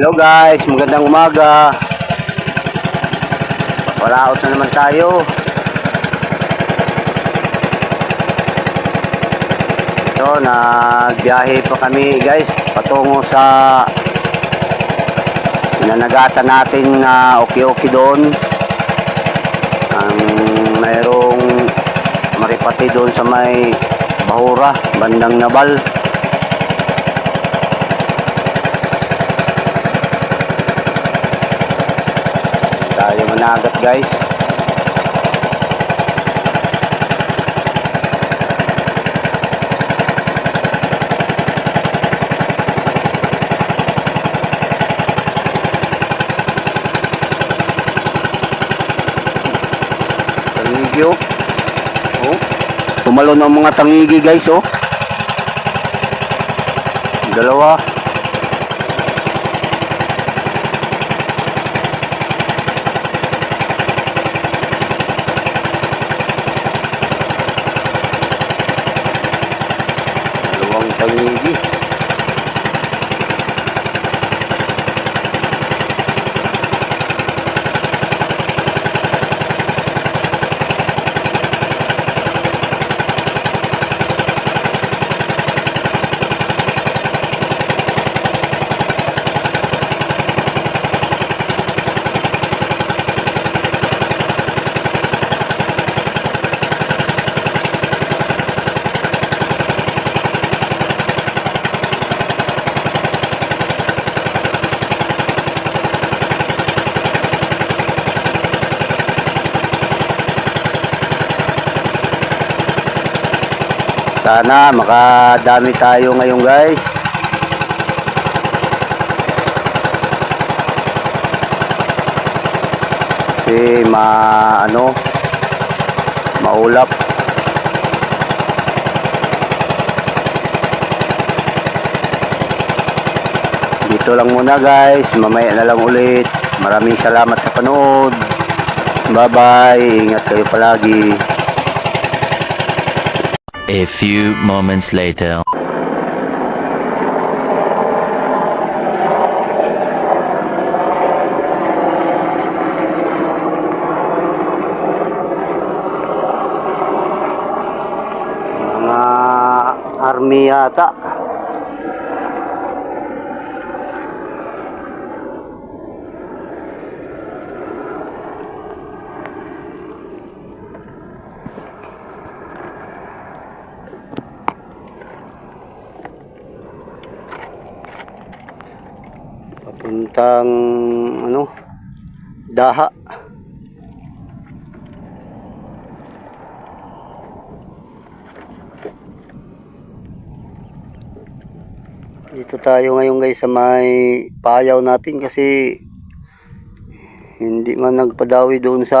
Hello guys, magandang umaga. Wala na naman tayo. So, nagbiyahe pa kami guys patungo sa nanagatan natin na okay-okay doon. Ang mayroong maripati doon sa may Bahura, bandang Nabal. Tayo managat guys. Tangigi oh. Oh. Tumalo ng mga tangigi guys oh. Dalawa dalawang tangigi Sana makadami tayo ngayon guys. Kasi ma ano maulap. Dito lang muna guys. Mamaya na lang ulit. Maraming salamat sa panood. Bye bye. Ingat kayo palagi. A few moments later. Mga army yata. Papuntang ano? Daha. Dito tayo ngayon guys sa may payaw natin kasi hindi man nagpadawi doon sa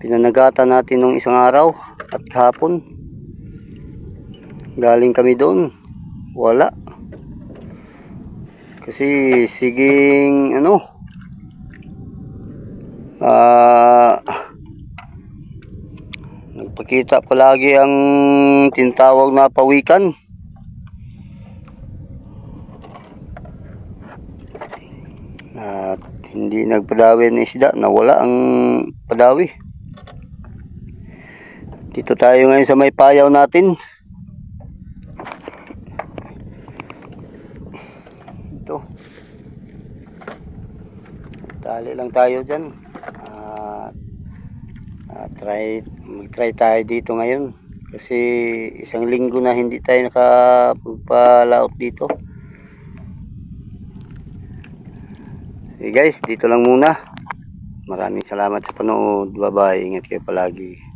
pinanagatan natin nung isang araw at kahapon. Galing kami doon. Wala. Kasi siging ano? Ah nagpakita palagi ang tinatawag na pawikan. at hindi nagpadawi ng isda nawala ang padawi. Dito tayo ngayon sa may payaw natin ito tali lang tayo dyan at at try mag try tayo dito ngayon kasi isang linggo na hindi tayo nakapagpalaot dito Okay guys, dito lang muna. Maraming salamat sa panood. Bye-bye. Ingat kayo palagi.